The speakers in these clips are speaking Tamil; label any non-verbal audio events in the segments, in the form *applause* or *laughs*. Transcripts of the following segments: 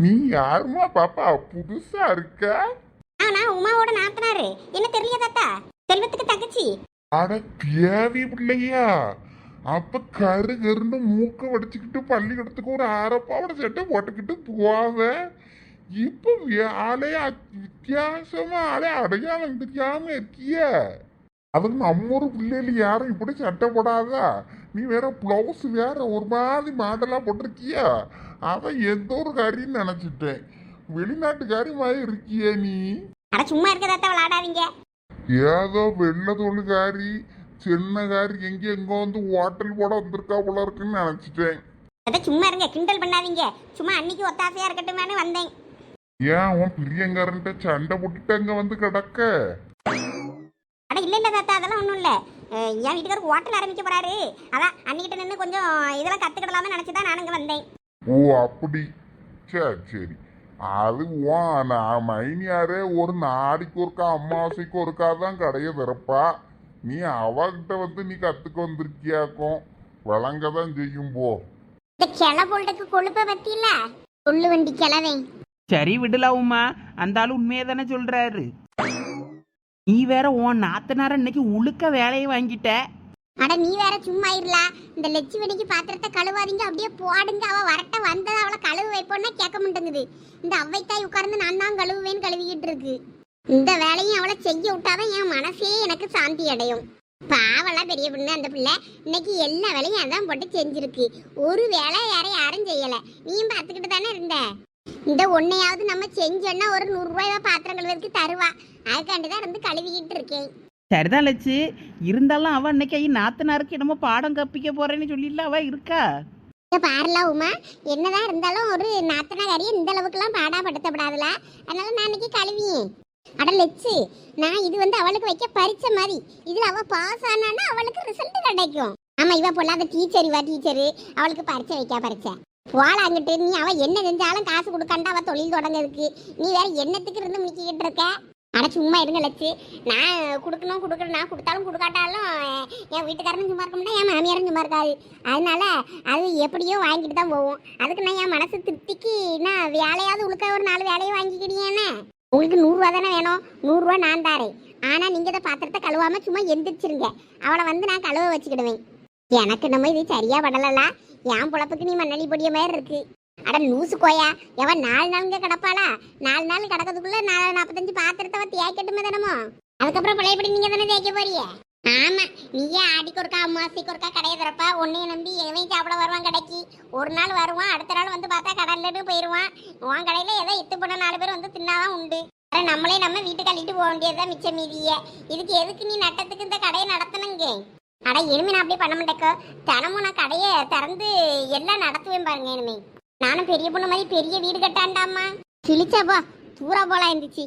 நீ யாருமா பாப்பா? புதுசா இருக்க? ஆ நான் உமாவோட நாத்தனாரு. என்ன தெரியல தாத்தா? செல்வத்துக்கு தங்கச்சி. அட தேவி பிள்ளையா. அப்ப கரு கருன்னு மூக்க வடிச்சுக்கிட்டு பள்ளிக்கூடத்துக்கு ஒரு ஆரப்பாவோட சட்டை போட்டுக்கிட்டு போவ. இப்ப ஆளைய வித்தியாசமா ஆளே அடையாளம் தெரியாம இருக்கிய. அதுக்கு நம்ம ஊர் பிள்ளைகள் யாரும் இப்படி சட்டை போடாதா? நீ வேற பிளவுஸ் வேற ஒரு மாதிரி மாடலா போட்டிருக்கியா? அவன் எந்த ஒரு காரின்னு நினைச்சிட்டேன். வெளிநாட்டுக்காரி மாதிரி இருக்கியே நீ. அட சும்மா இருக்க தாத்தா விளாடாதீங்க ஏதோ வெள்ள தொழுகாரி சின்னகாரி எங்க எங்க வந்து ஹோட்டல் போட வந்திருக்கா போல இருக்குன்னு நினைச்சிட்டேன். தாத்தா சும்மா இருங்க கிண்டல் பண்ணாதீங்க. சும்மா அன்னைக்கு ஒத்தாசையா இருக்கட்டுமேனு வந்தேன். ஏன் உன் பிரியங்காரன்ட்ட சண்டை போட்டுட்டு அங்க வந்து கிடக்க? அட இல்ல இல்ல தாத்தா அதெல்லாம் ஒண்ணும் இல்ல. என் வீட்டுக்காரர் ஹோட்டல் ஆரம்பிக்க போறாரு. அதான் அன்னிக்கிட்ட நின்று கொஞ்சம் இதெல்லாம் கத்துக்கிடலாம்னு நினைச்சுதான் நான் இங்க வந்தேன். ஓ அப்படி. சரி சரி. அது நான் மைனியாரே ஒரு நாளைக்கு ஒருக்கா அமாவாசைக்கு ஒருக்கா தான் கடையை திறப்பா நீ அவகிட்ட வந்து நீ கத்துக்க வந்திருக்கியாக்கும் வழங்க தான் செய்யும் போ. இந்த கிளை போல்ட்டுக்கு கொழுப்ப பத்தி இல்ல கொள்ளு வண்டி கிளவை சரி விடலாம் உமா அந்த ஆள் உண்மையை தானே சொல்றாரு. நீ வேற உன் நாத்தனார இன்னைக்கு உழுக்க வேலையை வாங்கிட்ட. அட நீ வேற சும்மா இருலா இந்த லட்சி வெடிக்கு பாத்திரத்தை கழுவாதீங்க அப்படியே போடுங்க. அவ வரட்ட வந்தது அவளை கழுவு வைப்போன்னா கேட்க மாட்டேங்குது. இந்த அவ்வைத்தாய் உட்கார்ந்து நான் தான் கழுவுவேன்னு கழுவிக்கிட்டு இருக்கு. இந்த வேலையும் அவளை செய்ய விட்டாதான் என் மனசே எனக்கு சாந்தி அடையும். பாவெல்லாம் பெரிய பொண்ணு அந்த பிள்ளை. இன்னைக்கு எல்லா வேலையும் அதான் போட்டு செஞ்சிருக்கு. ஒரு வேலை யார யாரும் செய்யல. நீயும் பார்த்துக்கிட்டு தானே இருந்த? இந்த ஒன்னையாவது நம்ம செஞ்சோன்னா ஒரு நூறுரூவாய் பாத்திரம் கழுவுறதுக்கு தருவா. அதுக்காண்டி தான் இருந்து கழுவிக்கிட்டு இருக்கேன். சரிதான் லட்சு. இருந்தாலும் அவன் இன்னைக்கு ஐ நாத்தனாருக்கு என்னமோ பாடம் கற்பிக்க போறேன்னு சொல்லிடல அவ இருக்கா? பாருல உமா. என்னதான் இருந்தாலும் ஒரு நாத்தனாகாரியை இந்த அளவுக்குலாம் பாடாப்படுத்தப்படாதுல. அதனால நான் இன்னைக்கு கழுவியேன். அட லெச்சு நான் இது வந்து அவளுக்கு வைக்க பரிச்சை மாதிரி. இதுல அவ பாஸ் ஆனான்னா அவளுக்கு ரிசல்ட் கிடைக்கும். ஆமா இவ பொல்லாத டீச்சர் இவ டீச்சரு அவளுக்கு பரிச்சை வைக்க பரிச்சை போல அங்கிட்டு நீ அவ என்ன செஞ்சாலும் காசு கொடுக்காண்டா அவ தொழில் தொடங்கிறதுக்கு. நீ வேற என்னத்துக்கு இருந்து முடிக்கிட்டு இருக்க? அட சும்மா இருங்க லட்சு. நான் கொடுக்கணும் கொடுக்கணும் நான் கொடுத்தாலும் கொடுக்காட்டாலும் என் வீட்டுக்காரனும் சும்மா இருக்க முடியாது என் மாமியாரும் சும்மா இருக்காது. அதனால அது எப்படியோ வாங்கிட்டு தான் போவோம். அதுக்கு நான் என் மனசு திருப்திக்கு நான் வேலையாவது உழுக்க ஒரு நாலு வேலையை வாங்கிக்கிட்டீங்கன்னு உங்களுக்கு நூறுரூவா தானே வேணும். நூறுரூவா நான் தாரேன். ஆனால் நீங்கள் இதை பாத்திரத்தை கழுவாமல் சும்மா எந்திரிச்சிருங்க. அவளை வந்து நான் கழுவ வச்சுக்கிடுவேன். எனக்கு நம்ம இது சரியாக படலல என் பொழப்புக்கு நீ மண்ணலி பொடிய மாதிரி இருக்கு. அட லூசு கோயா. எவன் நாலு நாளுங்க கிடப்பாளா? நாலு நாள் கிடக்கிறதுக்குள்ள நாலு நாற்பத்தஞ்சு பாத்திரத்தை தேய்க்கட்டுமே தானமோ அதுக்கப்புறம் பிள்ளைப்படி நீங்க தானே தேய்க்க போறீங்க? ஆமா நீயே ஆடிக்கு ஒருக்கா அம்மாசிக்கு ஒருக்கா கடையை திறப்பா உன்னைய நம்பி எவன் சாப்பிட வருவான் கடைக்கு? ஒரு நாள் வருவான் அடுத்த நாள் வந்து பார்த்தா கடல்ல போயிருவான். உன் கடையில ஏதோ இத்து பண்ண நாலு பேர் வந்து தின்னாதான் உண்டு. அப்புறம் நம்மளே நம்ம வீட்டு கழிட்டு போக வேண்டியதுதான் மிச்ச மீதிய. இதுக்கு எதுக்கு நீ நட்டத்துக்கு இந்த கடையை நடத்தணுங்க? அட இனிமே நான் அப்படியே பண்ண மாட்டேக்கோ. தினமும் நான் கடையை திறந்து எல்லாம் நடத்துவேன் பாருங்க இனிமே. நானும் பெரிய பொண்ணு மாதிரி பெரிய வீடு கட்டாண்டாமா கிழிச்சாப்பா தூரா போலாம் இருந்துச்சு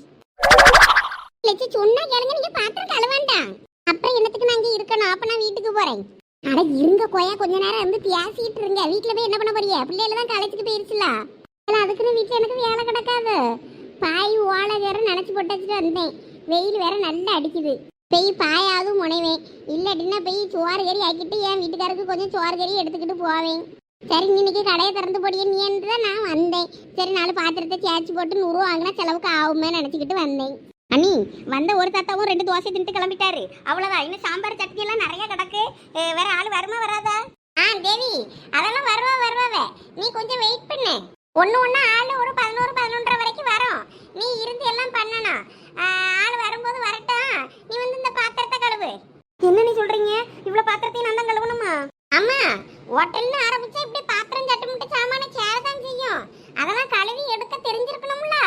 கிழிச்சு சொன்னா கேளுங்க நீங்க பாத்திரம் கழுவாண்டாம் அப்புறம் என்னத்துக்கு நான் இங்க இருக்கணும்? அப்ப நான் வீட்டுக்கு போறேன். அட இருங்க கொய்யா கொஞ்ச நேரம் இருந்து பேசிட்டு இருங்க. வீட்டுல போய் என்ன பண்ண போறீங்க? பிள்ளைல தான் காலேஜுக்கு போயிருச்சுல. அதுக்குன்னு வீட்டுல எனக்கு வேலை கிடக்காது. பாய் ஓலை வேற நினைச்சு போட்டாச்சுட்டு வந்தேன். வெயில் வேற நல்லா அடிக்குது. பெய் பாயாவது முனைவேன். இல்லாட்டினா போய் சோறு கறி ஆக்கிட்டு என் வீட்டுக்காருக்கு கொஞ்சம் சோறு கறி எடுத்துக்கிட்டு போவேன். சரி இன்னைக்கு கடையை திறந்து போடியே நீன்னு தான் நான் வந்தேன். சரி நாலு பாத்திரத்தை சேர்ச்சி போட்டு நூறு வாங்கினா செலவுக்கு ஆகுமே நினச்சிக்கிட்டு வந்தேன். அண்ணி வந்த ஒரு தாத்தாவும் ரெண்டு தோசை தின்ட்டு கிளம்பிட்டாரு. அவ்வளோதான் இன்னும் சாம்பார் சட்னி எல்லாம் நிறைய கிடக்கு. வேற ஆள் வருமா வராதா? ஆ தேவி அதெல்லாம் வருவா வருவாவ நீ கொஞ்சம் வெயிட் பண்ணு. ஒன்று ஒன்று ஆள் ஒரு பதினோரு பதினொன்றரை வரைக்கும் வரும். நீ இருந்து எல்லாம் பண்ணணும். ஆள் வரும்போது வரட்டும். நீ வந்து இந்த பாத்திரத்தை கழுவு. என்ன நீ சொல்றீங்க? இவ்வளோ பாத்திரத்தையும் நான் தான் கழுவணுமா? அம்மா ஹோட்டல்னு ஆரம்பிச்சா இப்படி பாத்திரம் சட்டு முட்டை சாமான சேரதான் செய்யும். அதெல்லாம் கழுவி எடுக்க தெரிஞ்சிருக்கணும்ல?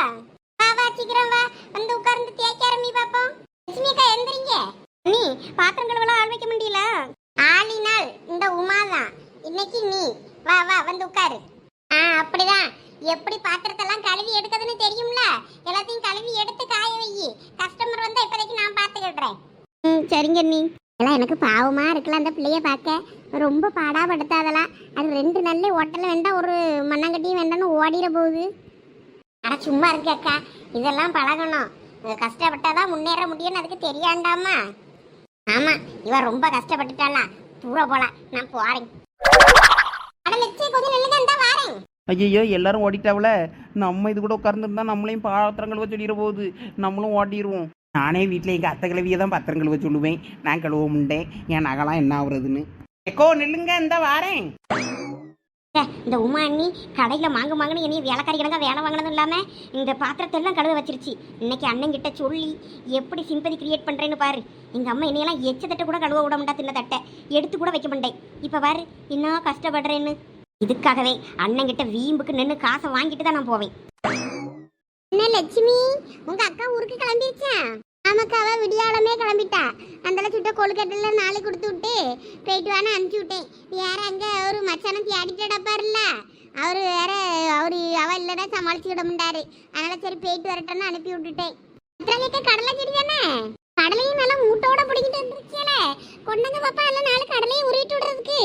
வா வா சீக்கிரம் வா. வந்து உட்கார்ந்து தேய்க்க ஆரம்பி பாப்போம் லட்சுமி அக்கா எந்திரிங்க நீ பாத்திரம் கழுவலாம் ஆள் வைக்க முடியல. ஆளினால் இந்த உமா தான் இன்னைக்கு நீ. வா வா வந்து உட்காரு. ஆ அப்படிதான். எப்படி பாத்திரத்தெல்லாம் கழுவி எடுக்கிறதுன்னு தெரியும்ல? எல்லாத்தையும் கழுவி எடுத்து காய வை. கஸ்டமர் வந்தா இப்போதைக்கு நான் பார்த்துக்கிடுறேன். ம் சரிங்க நீ எல்லாம் எனக்கு பாவமா இருக்குல்ல அந்த பிள்ளைய பார்க்க. ரொம்ப பாடாப்படுத்தாதலாம் அது ரெண்டு நல்ல ஹோட்டலில் வேண்டாம் ஒரு மண்ணாங்கட்டியும் வேண்டாம்னு ஓடிட போகுது. ஆனால் சும்மா இருக்கு அக்கா. இதெல்லாம் பழகணும். கஷ்டப்பட்டாதான் முன்னேற முடியும்னு அதுக்கு தெரியாண்டாமா? ஆமா இவன் ரொம்ப கஷ்டப்பட்டுட்டாளா. தூர போலாம் நான் போறேன். ஐயோ எல்லாரும் ஓடிட்டாவில. நம்ம இது கூட உட்கார்ந்துருந்தா நம்மளையும் பாத்திரம் கழுவ சொல்லிட போகுது. நம்மளும் ஓடிடுவோம் நானே வீட்டில் எங்கள் அத்தை கிழவியை தான் பாத்திரம் கழுவ சொல்லுவேன் நான் கழுவ முண்டேன். என் நகைலாம் என்ன ஆகுறதுன்னு எக்கோ நில்லுங்க இந்த வாரேன். இந்த உமா அண்ணி கடையில் மாங்கு மாங்குன்னு என்னைய வேலைக்காரி கிடங்க வேலை வாங்கினதும் இல்லாமல் இந்த பாத்திரத்தை எல்லாம் கழுவ வச்சிருச்சு. இன்னைக்கு அண்ணன் கிட்ட சொல்லி எப்படி சிம்பதி கிரியேட் பண்ணுறேன்னு பாரு. எங்கள் அம்மா என்னையெல்லாம் எச்ச தட்டை கூட கழுவ விட மாட்டா தின்ன தட்டை. எடுத்து கூட வைக்க மாட்டேன். இப்போ பாரு என்ன கஷ்டப்படுறேன்னு. இதுக்காகவே அண்ணன் கிட்ட வீம்புக்கு நின்று காசை வாங்கிட்டு தான் நான் போவேன். என்ன லட்சுமி உங்க அக்கா ஊருக்கு கிளம்பிருச்சா? ஆமாக்கா அவள் விடியாலமே கிளம்பிட்டா. அந்த சுட்ட கொழுக்கட்டில நாளை கொடுத்து விட்டு போயிட்டு வான்னு அனுப்பிச்சி விட்டேன். வேற அங்கே ஒரு மச்சானம் தேடிட்டு அவர் வேற அவர் அவள் இல்லைன்னா சமாளிச்சுக்கிட விட முடியாரு அதனால சரி போயிட்டு வரட்டேன்னு அனுப்பி விட்டுட்டேன். அப்புறம் கடலை செடி தானே? கடலையும் நல்லா மூட்டோட பிடிக்கிட்டு கொண்டு வந்து பாப்பா எல்லாம் நாலு கடலையும் உருவிட்டு விடுறதுக்கு.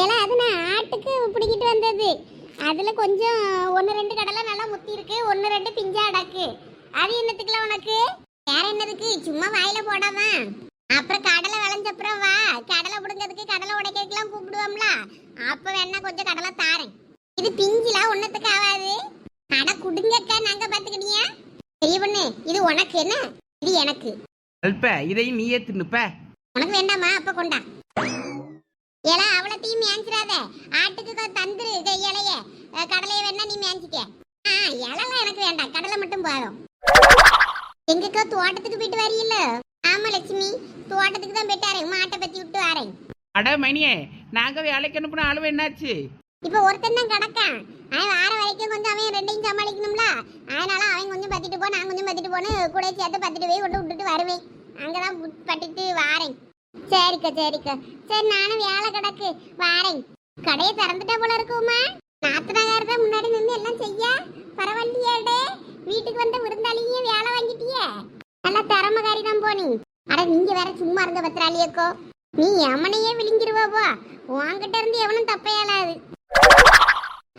ஏன்னா அது நான் ஆட்டுக்கு பிடிக்கிட்டு வந்தது. அதில் கொஞ்சம் ஒன்று ரெண்டு கடலை நல்லா முத்தி இருக்கு ஒன்று ரெண்டு பிஞ்சா அடக்கு. அது என்னத்துக்குலாம் உனக்கு? வேற என்னதுக்கு? சும்மா வாயில போடாம. அப்புறம் கடலை விளைஞ்ச அப்புறம் வா. கடலை பிடுங்கிறதுக்கு கடலை உடைக்கிறதுக்குலாம் கூப்பிடுவோம்ல. அப்ப வேணா கொஞ்சம் கடலை தாரேன். இது பிஞ்சிலாம் ஒன்னத்துக்கு ஆகாது அட குடுங்கக்கா நாங்க பாத்துக்கிட்டியா பெரிய பொண்ணு இது உனக்கு என்ன? இது எனக்கு. அல்ப இதையும் நீயே தின்னுப்ப. உனக்கு வேண்டாமா? அப்ப கொண்டா. ஏலா அவளத்தையும் மேய்ச்சிடாத ஆட்டுக்கு தந்துரு க- இலைய. அஹ், கடலைய வேணா நீ மேய்ச்சிக்க ஆ இலைலாம் எனக்கு வேண்டாம். கடலை மட்டும் போதும். எங்கக்கா தோட்டத்துக்கு போயிட்டு வரீல்ல ஆமா லட்சுமி. தோட்டத்துக்கு தான் போயிட்டு வரேன். மாட்டை பத்தி விட்டு வரேன். அட மணியே நாங்கள் வேலைக்கு அனுப்புன ஆளுவ என்னாச்சு? இப்ப ஒருத்தன் தான் கிடக்கான். அவன் வார வரைக்கும் கொஞ்சம் அவன் ரெண்டையும் சமாளிக்கணும்ல. அதனால அவன் கொஞ்சம் பத்திட்டு போ நான் கொஞ்சம் பத்திட்டு போன்னு கூட சேர்த்து பத்திட்டு போய் கொண்டு விட்டுட்டு வருவேன். அங்கதான் பட்டிட்டு வாரேன். சரிக்கா சரிக்கா. சரி நானும் வேலை கிடக்கு. வாரேன். கடையை திறந்துட்டா போல இருக்குமா நாத்தனாகார தான் முன்னாடி நின்று எல்லாம் செய்ய. பரவாயில்லையாடே வீட்டுக்கு வந்த விருந்தாளியும் வேலை வாங்கிட்டியே கடமகாரி தான் போனி அட நீங்க வேற சும்மா இருந்த பத்திராளியக்கோ நீ எமனையே விழுங்கிருவா உன்கிட்ட இருந்து எவனும் தப்பையாளாது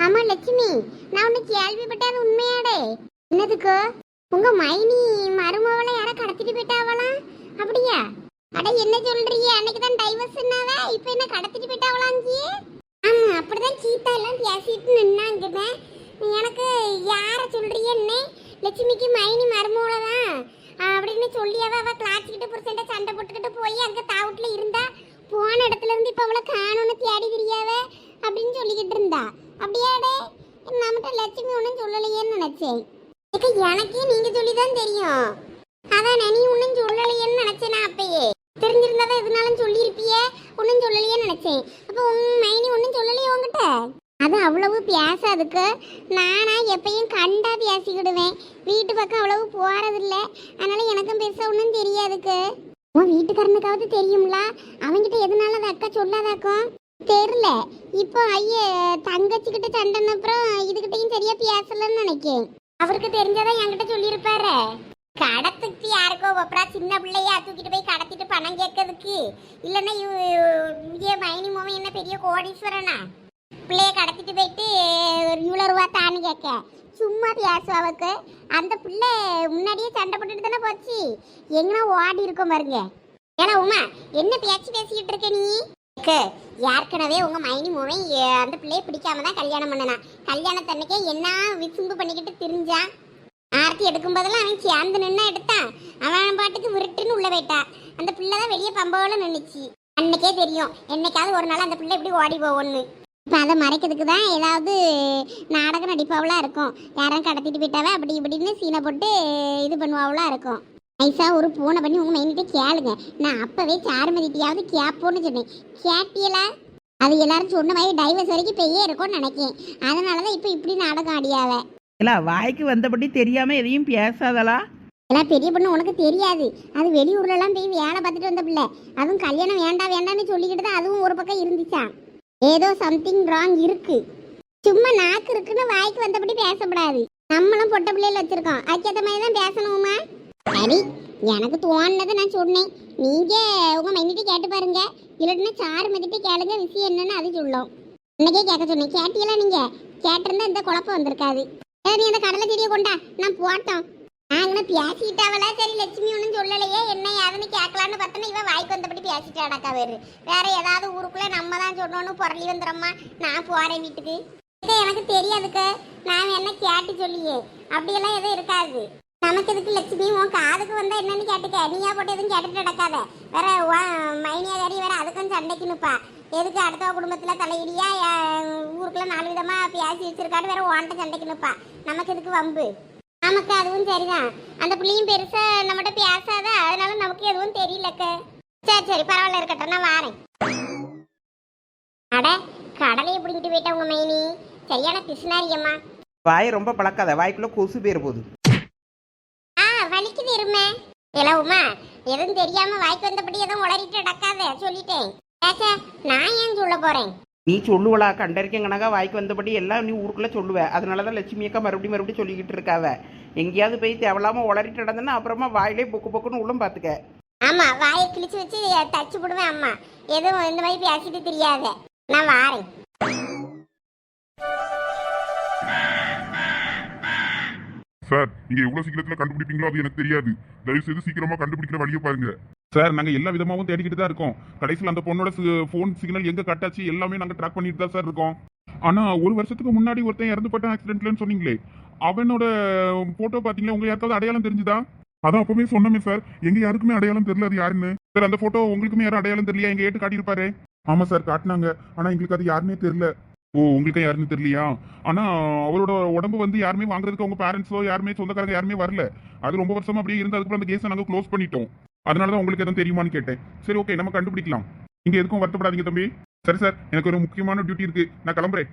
ஆமா லட்சுமி. நான் ஒண்ணு கேள்விப்பட்டது உண்மையாடே. என்னதுக்கு? உங்க மைனி மருமவளை யார கடத்திட்டு போயிட்டாவலாம் அப்படியா? அட என்ன சொல்றீங்க? அன்னைக்கு தான் டைவர்ஸ் என்னாவ இப்போ என்ன கடத்திட்டு போயிட்டாவலாஞ்சி ஆமா அப்படிதான் சீத்தா எல்லாம் பேசிட்டு நின்னாங்க. எனக்கு யார சொல்றீங்க என்ன லட்சுமிக்கு மைனி மருமவளை தான் அப்படின்னு சொல்லி அவ அவ கிளாச்சிக்கிட்டு புருஷன்ட்ட சண்டை போட்டுக்கிட்டு போய் அங்க தாவுட்ல இருந்தா போன இடத்துல இருந்து இப்ப அவளை காணும்னு தேடி தெரியாவ அப்படின்னு சொல்லிக்கிட்டு இருந்தா. அப்படியாடே நம்மகிட்ட லட்சுமி ஒன்றும் சொல்லலையேன்னு நினைச்சேன். இது எனக்கே நீங்க சொல்லிதான் தெரியும். அதான் நீ ஒன்றும் சொல்லலையேன்னு நினைச்சேனா அப்பயே? தெரிஞ்சிருந்தாதான் எதுனாலும் சொல்லியிருப்பியே? ஒன்றும் சொல்லலையேன்னு நினைச்சேன். அப்போ உன் மைனி ஒன்றும் சொல்லலையே உங்ககிட்ட அது அவ்வளவு பேசாதுக்கு நானா எப்பயும் கண்டா பேசிக்கிடுவேன் வீட்டு பக்கம் அவ்வளவு போறதில்ல அதனால எனக்கும் பெருசா ஒன்றும் தெரியாதுக்கு உன் வீட்டுக்காரனுக்காவது தெரியும்ல அவன்கிட்ட எதனால அந்த அக்கா சொல்லாதாக்கும் தெரியல இப்போ ஐய தங்கச்சிக்கிட்ட சண்டைன அப்புறம் இதுகிட்டையும் சரியா பேசலன்னு நினைக்கேன் அவருக்கு தெரிஞ்சாதான் என்கிட்ட சொல்லியிருப்பாரு கடத்துக்கு யாருக்கோ ஒப்பரா சின்ன பிள்ளையா தூக்கிட்டு போய் கடத்திட்டு பணம் கேட்கறதுக்கு இல்லைன்னா இவ மைனி மோமன் என்ன பெரிய கோடீஸ்வரனா பிள்ளைய கடத்திட்டு போயிட்டு ஒரு இவ்வளோ ரூபா தான்னு கேட்க. சும்மா பேசும் அந்த பிள்ளை முன்னாடியே சண்டை போட்டுட்டு தானே போச்சு. எங்கன்னா ஓடி இருக்கும் பாருங்க. ஏன்னா உமா என்ன பேச்சு பேசிக்கிட்டு இருக்க நீ? ஏற்கனவே உங்க மைனி மூவன் அந்த பிள்ளைய பிடிக்காம தான் கல்யாணம் பண்ணனா. கல்யாணத்தன்னைக்கே என்ன விசும்பு பண்ணிக்கிட்டு திரிஞ்சான் ஆர்த்தி எடுக்கும் போதெல்லாம் அவன் சேர்ந்து நின்னா எடுத்தான் அவன் பாட்டுக்கு விருட்டுன்னு உள்ள போயிட்டான் அந்த பிள்ளை தான் வெளியே பம்பவோல நின்றுச்சு அன்னைக்கே தெரியும். என்னைக்காவது ஒரு நாள் அந்த பிள்ளை இப்படி ஓடி போவோன்னு இப்போ அதை மறைக்கிறதுக்கு தான் ஏதாவது நாடகம் நடிப்பாவெலாம் இருக்கும். யாரும் கடத்திட்டு போயிட்டாவே அப்படி இப்படின்னு சீனை போட்டு இது பண்ணுவாவெலாம் இருக்கும். நைஸா ஒரு பூனை பண்ணி உங்க மைனிட்ட கேளுங்க. நான் அப்பவே சாருமதிட்டியாவது கேப்போன்னு சொன்னேன். கேட்டியலா? அது எல்லாரும் சொன்ன மாதிரி டைவர்ஸ் வரைக்கும் பெய்யே இருக்கும்னு நினைக்கேன் அதனால தான் இப்போ இப்படி நாடகம் ஆடியாவ. இல்ல வாய்க்கு வந்தபடி தெரியாம எதையும் பேசாதலா? எல்லாம் பெரிய பொண்ணு உனக்கு தெரியாது. அது வெளியூர்லலாம் போய் வேலை பார்த்துட்டு வந்த பிள்ளை. அதுவும் கல்யாணம் வேண்டாம் வேண்டாம்னு சொல்லிக்கிட்டு தான் அதுவும் ஒரு பக்கம் இருந்துச்சான் ஏதோ சம்திங் ராங் இருக்கு. சும்மா நாக்கு இருக்குன்னு வாய்க்கு வந்தபடி பேசக்கூடாது நம்மளும் பொட்ட பிள்ளையில வச்சிருக்கோம். அதுக்கேற்ற மாதிரி தான் பேசணுமா? சரி எனக்கு தோணுனதை நான் சொன்னேன். நீங்க உங்க மைனிட்டு கேட்டு பாருங்க. இல்லைன்னா சாரு மதிட்டு கேளுங்க. விஷயம் என்னன்னு அது சொல்லும். இன்னைக்கே கேட்க சொன்னேன். கேட்டியெல்லாம் நீங்க? கேட்டிருந்தா இந்த குழப்பம் வந்திருக்காது. சரி நீ அந்த கடலை செடியை கொண்டா. நான் போட்டோம். நாங்களும் பேசிட்டாவல சரி லட்சுமி ஒன்றும் சொல்லலையே. என்ன யாருன்னு கேட்கலான்னு பார்த்தோன்னா இவன் வாய்க்கு வந்தபடி பேசிட்டாடாக்கா வேறு. வேற ஏதாவது ஊருக்குள்ளே நம்ம தான் சொன்னோன்னு புரளி வந்துடும்மா நான் போகிறேன் வீட்டுக்கு. இது எனக்கு தெரியாதுக்க. நான் என்ன கேட்டு சொல்லியே. அப்படியெல்லாம் எதுவும் இருக்காது. நமக்கு எதுக்கு லட்சுமி? உன் காதுக்கு வந்தால் என்னன்னு கேட்டுக்க. நீயா போட்டு எதுவும் கேட்டுட்டு நடக்காத. வேற உன் மைனியாதாரி வேற அதுக்கும் சண்டைக்கு எதுக்கு அடுத்த குடும்பத்தில் தலையிடியா? ஊருக்குள்ளே நாலு விதமாக பேசி வச்சிருக்காரு வேற உன்கிட்ட சண்டைக்கு நமக்கு எதுக்கு வம்பு? நமக்கு அதுவும் சரிதான் அந்த பிள்ளையும் பெருசா நம்மகிட்ட பேசாத? அதனால நமக்கு எதுவும் தெரியலக்க. சரி சரி பரவாயில்ல இருக்கட்டும் நான் வாரேன். அட கடலையை பிடிக்கிட்டு போயிட்டா உங்க மைனி? சரியான பிசுனாரியம்மா வாயை ரொம்ப பழக்காத வாய்க்குள்ளே கொசு பேர் போகுது. ஆ வலிக்குது இருமே உமா எதுவும் தெரியாம வாய்க்கு வந்தபடி எதுவும் உளறிட்டு அடக்காத சொல்லிட்டேன். ஏச்சே, நான் ஏன் சொல்ல போறேன்? நீ சொல்லுவலா கண்டறிக்கங்கனாக்கா வாய்க்கு வந்தபடி எல்லாம் நீ ஊருக்குள்ளே சொல்லுவ. அதனால தான் லட்சுமி அக்கா மறுபடியும் மறுபடியும் சொல்லிக்கிட்டு இருக்காவ. எங்கேயாவது போய் தேவையில்லாம உளறிட்டு நடந்தேன்னா அப்புறமா வாயிலே பொக்கு பொக்குன்னு உள்ளம் பார்த்துக்க. ஆமா வாயை கிழிச்சு வச்சு தச்சு விடுவேன் அம்மா. எதுவும் இந்த மாதிரி பேசிட்டு தெரியாத. நான் வாரேன். சார் நீங்க எவ்வளவு சீக்கிரத்துல கண்டுபிடிப்பீங்களோ அது எனக்கு தெரியாது. தயவு செய்து சீக்கிரமா கண்டுபிடிக்கிற வழியை பாருங்க. சார் நாங்க எல்லா விதமாவும் தேடிக்கிட்டு தான் இருக்கோம். கடைசியில் அந்த பொண்ணோட ஃபோன் சிக்னல் எங்க கட்டாச்சு எல்லாமே நாங்க ட்ராக் பண்ணிட்டு தான் சார் இருக்கோம். ஆனா ஒரு வருஷத்துக்கு முன்னாடி ஒருத்தன் இறந்து போட்டான் ஆக்சிடென்ட்லன்னு சொன்னீங்களே. அவனோட போட்டோ பாத்தீங்களா உங்க யாருக்காவது அடையாளம் தெரிஞ்சுதா? அதான் அப்பவே சொன்னமே சார் எங்க யாருக்குமே அடையாளம் தெரியல. அது யாருன்னு? சார் அந்த போட்டோ உங்களுக்குமே யாரும் அடையாளம் தெரியலையா? எங்க ஏட்டு காட்டியிருப்பாரு? ஆமா சார் காட்டினாங்க. ஆனா எங்களுக்கு அது யாருன்னே தெரியல. ஓ உங்களுக்கு யாருன்னு தெரியலையா? ஆனா அவரோட உடம்பு வந்து யாருமே வாங்குறதுக்கு அவங்க பேரண்ட்ஸோ யாருமே சொந்தக்காரங்க யாருமே வரல. அது ரொம்ப வருஷமா அப்படியே இருந்து அதுக்கப்புறம் அந்த கேஸை நாங்க க்ளோஸ் பண்ணிட்டோம். அதனாலதான் உங்களுக்கு எதுவும் தெரியுமான்னு கேட்டேன். சரி ஓகே நம்ம கண்டுபிடிக்கலாம். நீங்க எதுக்கும் வருத்தப்படாதீங்க தம்பி. சரி சார் எனக்கு ஒரு முக்கியமான டியூட்டி இருக்கு. நான் கிளம்புறேன்.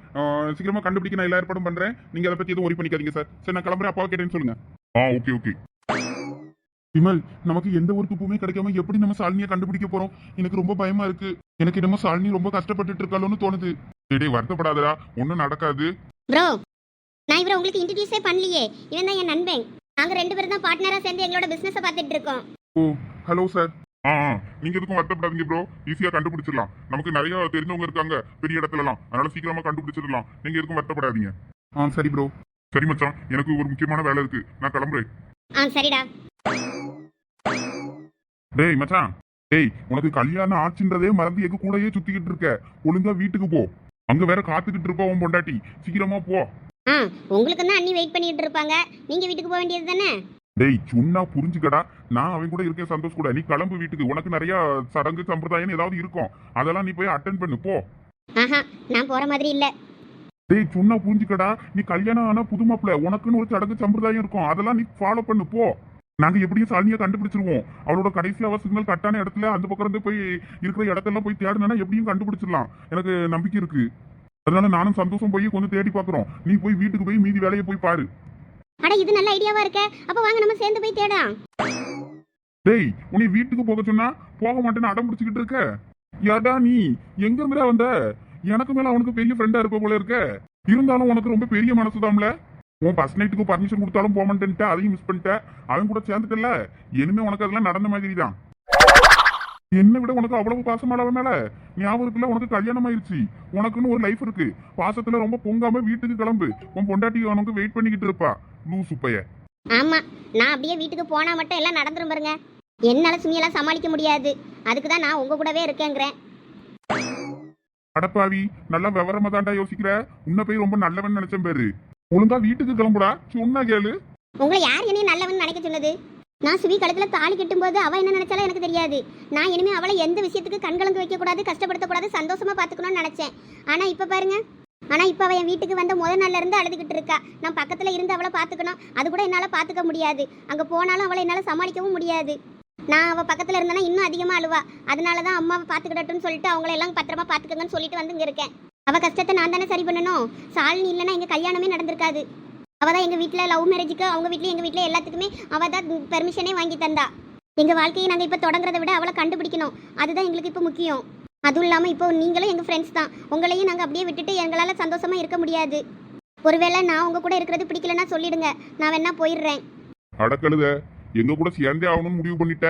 சீக்கிரமா கண்டுபிடிக்க நான் எல்லா ஏற்பாடும் பண்றேன். நீங்க அதை பத்தி எதுவும் ஒரி பண்ணிக்காதீங்க சார் சரி நான் கிளம்புறேன். அப்பாவை கேட்டேன்னு சொல்லுங்க. ஆ ஓகே ஓகே விமல் நமக்கு எந்த ஒரு துப்புமே கிடைக்காம எப்படி நம்ம சாலினியை கண்டுபிடிக்க போறோம்? எனக்கு ரொம்ப பயமா இருக்கு. எனக்கு என்னமோ சாலினி ரொம்ப கஷ்டப்பட்டுட்டு இருக்காளோன்னு தோணுது. டேய் வருத்தப்படாதடா. ஒன்றும் நடக்காது. ப்ரோ நான் இவரை உங்களுக்கு இன்ட்ரடியூஸே பண்ணலையே. இவன் தான் என் நண்பன். நாங்க ரெண்டு பேரும் தான் பார்ட்னரா சேர்ந்து எங்களோட பிசினஸ் பார்த்துட்டு இருக்கோம். ஓ ஹலோ சார் ஆ நீங்க எதுக்கும் வருத்தப்படாதீங்க ப்ரோ ஈஸியா கண்டுபிடிச்சிடலாம். நமக்கு நிறைய தெரிஞ்சவங்க இருக்காங்க பெரிய இடத்துலலாம். அதனால சீக்கிரமா கண்டுபிடிச்சிடலாம். நீங்க எதுக்கும் வருத்தப்படாதீங்க. ஆ சரி ப்ரோ சரி மச்சான் எனக்கு ஒரு முக்கியமான வேலை இருக்கு. நான் கிளம்புறேன். ஆ சரிடா. டேய் மச்சான். டேய் உனக்கு கல்யாணம் ஆச்சுன்றதே மறந்து எங்க கூடயே சுத்திக்கிட்டு இருக்க. ஒழுங்கா வீட்டுக்கு போ. அங்க வேற காத்துக்கிட்டு இருப்பா உன் பொண்டாட்டி. சீக்கிரமா போ. ஆ உங்களுக்கு தான் அண்ணி வெயிட் பண்ணிட்டு இருப்பாங்க. நீங்க வீட்டுக்கு போக வேண்டியது தானே? டேய் சுண்ணா புரிஞ்சுக்கடா. நான் அவன் கூட இருக்கேன் சந்தோஷ் கூட. நீ கிளம்பு வீட்டுக்கு. உனக்கு நிறைய சடங்கு சம்பிரதாயம் ஏதாவது இருக்கும். அதெல்லாம் நீ போய் அட்டன் பண்ணு. போ. நான் போற மாதிரி இல்ல. டேய் சொன்னா புரிஞ்சுக்கடா. நீ கல்யாணம் ஆனா புது மாப்பிள உனக்குன்னு ஒரு சடங்கு சம்பிரதாயம் இருக்கும். அதெல்லாம் நீ ஃபாலோ பண்ணு. போ. நாங்க எப்படியும் சாலினியா கண்டுபிடிச்சிருவோம். அவளோட கடைசி அவ சிக்னல் கட்டான இடத்துல அந்த பக்கம் இருந்து போய் இருக்கிற இடத்தெல்லாம் போய் தேடினா எப்படியும் கண்டுபிடிச்சிடலாம். எனக்கு நம்பிக்கை இருக்கு. அதனால நானும் சந்தோஷம் போய் கொஞ்சம் தேடி பார்க்கறோம். நீ போய் வீட்டுக்கு போய் மீதி வேலையை போய் பாரு. அட இது நல்ல ஐடியாவா இருக்க. அப்ப வாங்க நம்ம சேர்ந்து போய் தேடலாம். டேய் உன்னை வீட்டுக்கு போக சொன்னா போக மாட்டேன்னு அடம் பிடிச்சிக்கிட்டு இருக்க? யாடா நீ? எங்க இருந்துடா வந்த? எனக்கு மேல அவனுக்கு பெரிய ஃப்ரெண்டா இருப்ப போல இருக்க. இருந்தாலும் உனக்கு ரொம்ப பெரிய மனசுதான்ல உன் ஃபர்ஸ்ட் நைட்டுக்கு பர்மிஷன் கொடுத்தாலும் போக மாட்டேன்ட்டு அதையும் மிஸ் பண்ணிட்ட. அவன் கூட சேர்ந்துட்டல இனிமே உனக்கு அதெல்லாம் நடந்த மாதிரி தான் என்னை விட உனக்கு அவ்வளவு அவன் மேல? இருக்குல்ல உனக்கு கல்யாணம் ஆயிருச்சு. உனக்குன்னு ஒரு லைஃப் இருக்கு. பாசத்துல ரொம்ப பொங்காம வீட்டுக்கு கிளம்பு. உன் பொண்டாட்டி உனக்கு வெயிட் பண்ணிக்கிட்டு இருப்பா. லூசு பைய ஆமா நான் அப்படியே வீட்டுக்கு போனா மட்டும் எல்லாம் நடந்துரும் பாருங்க. என்னால சுமியெல்லாம் சமாளிக்க முடியாது. அதுக்கு தான் நான் உங்க கூடவே இருக்கேங்கிறேன். அடப்பாவி நல்லா விவரமா தாண்டா யோசிக்கிற. உன்னை போய் ரொம்ப நல்லவன் நினைச்சேன் பேரு. ஒழுங்கா வீட்டுக்கு கிளம்புடா. சொன்னா கேளு. உங்களை யார் என்னையும் நல்லவன் நினைக்க சொன்னது? நான் சுவி கழுத்தில் தாலி கட்டும்போது அவள் என்ன நினச்சாலும் எனக்கு தெரியாது. நான் இனிமேல் அவளை எந்த விஷயத்துக்கு கண்கலங்கு வைக்கக்கூடாது கஷ்டப்படுத்தக்கூடாது சந்தோஷமாக பார்த்துக்கணும்னு நினச்சேன். ஆனால் இப்போ பாருங்க. ஆனால் இப்போ அவள் என் வீட்டுக்கு வந்த முதல் நாள்லேருந்து அழுதுகிட்டு இருக்கா. நான் பக்கத்தில் இருந்து அவளை பார்த்துக்கணும். அது கூட என்னால் பார்த்துக்க முடியாது. அங்கே போனாலும் அவளை என்னால் சமாளிக்கவும் முடியாது. நான் அவள் பக்கத்தில் இருந்தேன்னா இன்னும் அதிகமாக அழுவா. அதனாலதான் அம்மாவை பார்த்துக்கிடட்டும்னு சொல்லிட்டு அவங்கள எல்லாம் பத்திரமா பார்த்துக்கங்கன்னு சொல்லிட்டு வந்து இங்கே இருக்கேன். அவள் கஷ்டத்தை நான் தானே சரி பண்ணணும். சாலினி இல்லைன்னா எங்கள் கல்யாணமே நடந்திருக்காது. அவ தான் எங்க வீட்ல லவ் மேரேஜுக்கு அவங்க வீட்ல எங்க வீட்ல எல்லாத்துக்குமே அவ தான் பெர்மிஷனே வாங்கி தந்தா. எங்க வாழ்க்கையை நாங்க இப்ப தொடங்குறத விட அவளை கண்டுபிடிக்கணும். அதுதான் எங்களுக்கு இப்ப முக்கியம். அதுவும் இல்லாம இப்போ நீங்களும் எங்க ஃப்ரெண்ட்ஸ் தான். உங்களையும் நாங்க அப்படியே விட்டுட்டு எங்களால சந்தோஷமா இருக்க முடியாது. ஒருவேளை நான் உங்க கூட இருக்கிறது பிடிக்கலன்னா சொல்லிடுங்க. நான் வேணா போயிடுறேன். அடக்கழுத எங்க கூட சேர்ந்தே ஆகணும்னு முடிவு பண்ணிட்ட.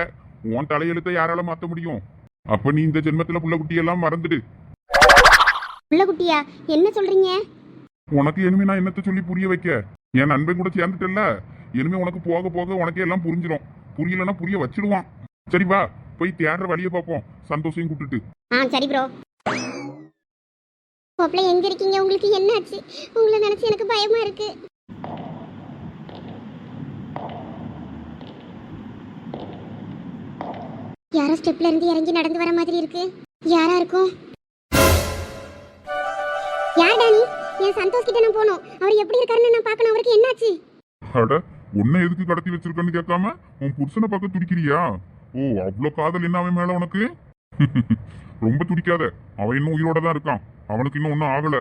உன் தலையெழுத்தை யாரால மாத்த முடியும்? அப்ப நீ இந்த ஜென்மத்துல புள்ள குட்டியெல்லாம் மறந்துடு. உள்ள குட்டியா? என்ன சொல்றீங்க? உனக்கு இனிமே நான் என்னத்த சொல்லி புரிய வைக்க? என் நண்பன் கூட சேர்ந்துட்டல்ல? இனிமே உனக்கு போக போக உனக்கே எல்லாம் புரிஞ்சிடும் புரியலன்னா புரிய வச்சிடுவான். சரி வா போய் தேடுற வழியை பார்ப்போம். சந்தோஷம் கூப்பிட்டுட்டு. ஆ சரி ப்ரோ எங்க இருக்கீங்க? உங்களுக்கு என்னாச்சு? உங்களை நினைச்சு எனக்கு பயமா இருக்கு. யாரோ ஸ்டெப்ல இருந்து இறங்கி நடந்து வர மாதிரி இருக்கு. யாரா இருக்கும்? யார் டானி? என் சந்தோஷ் கிட்ட நான் போகணும் அவர் எப்படி இருக்காருன்னு நான் பார்க்கணும். அவருக்கு என்னாச்சு? அட உன்னை எதுக்கு கடத்தி வச்சிருக்கன்னு கேட்காம உன் புருஷனை பார்க்க துடிக்கிறியா? ஓ அவ்வளோ காதல் என்ன அவன் மேல உனக்கு? *laughs* ரொம்ப துடிக்காத. அவன் இன்னும் உயிரோட தான் இருக்கான். அவனுக்கு இன்னும் ஒன்றும் ஆகல.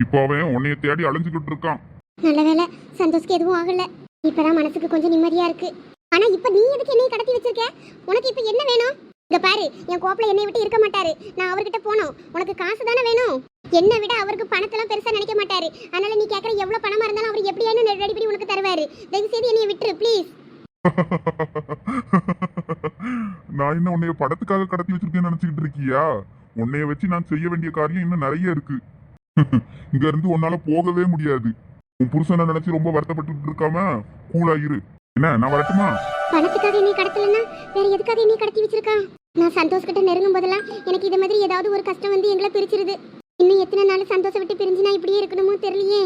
இப்போ அவன் உன்னைய தேடி அலைஞ்சுக்கிட்டு இருக்கான். நல்ல வேளை சந்தோஷ்க்கு எதுவும் ஆகல. இப்பதான் மனசுக்கு கொஞ்சம் நிம்மதியா இருக்கு. ஆனா இப்ப நீ எதுக்கு என்னைய கடத்தி வச்சிருக்க? உனக்கு இப்ப என்ன வேணும்? இங்க பாரு என் கோப்பல என்னை விட்டு இருக்க மாட்டாரு. நான் அவர்கிட்ட போனோம். உனக்கு காசு தானே வேணும்? என்னை விட அவருக்கு பணத்தெல்லாம் பெருசா நினைக்க மாட்டாரு. அதனால நீ கேக்குற எவ்வளவு பணமா இருந்தாலும் அவர் எப்படியானு ரெடி பண்ணி உனக்கு தருவாரு. தயவு செய்து என்னைய விட்டுரு ப்ளீஸ் *laughs* நான் என்ன உன்னைய படத்துக்காக கடத்தி வச்சிருக்கேன்னு நினைச்சுக்கிட்டு இருக்கியா? உன்னைய வச்சு நான் செய்ய வேண்டிய காரியம் இன்னும் நிறைய இருக்கு. *laughs* இங்க இருந்து உன்னால போகவே முடியாது. உன் புருஷனை நினைச்சு ரொம்ப வருத்தப்பட்டு இருக்காம கூலா இரு. என்ன நான் வரட்டுமா? பணத்துக்காக என்னை கடத்தலன்னா வேற எதுக்காக என்னை கடத்தி வச்சிருக்கான் நான் சந்தோஷ் கிட்ட நெருங்கும் போதெல்லாம் எனக்கு இது மாதிரி ஏதாவது ஒரு கஷ்டம் வந்து எங்களை பிரிச்சிருது. இன்னும் எத்தனை நாள் சந்தோஷம் விட்டு பிரிஞ்சு நான் இப்படியே இருக்கணுமோ தெரியலையே.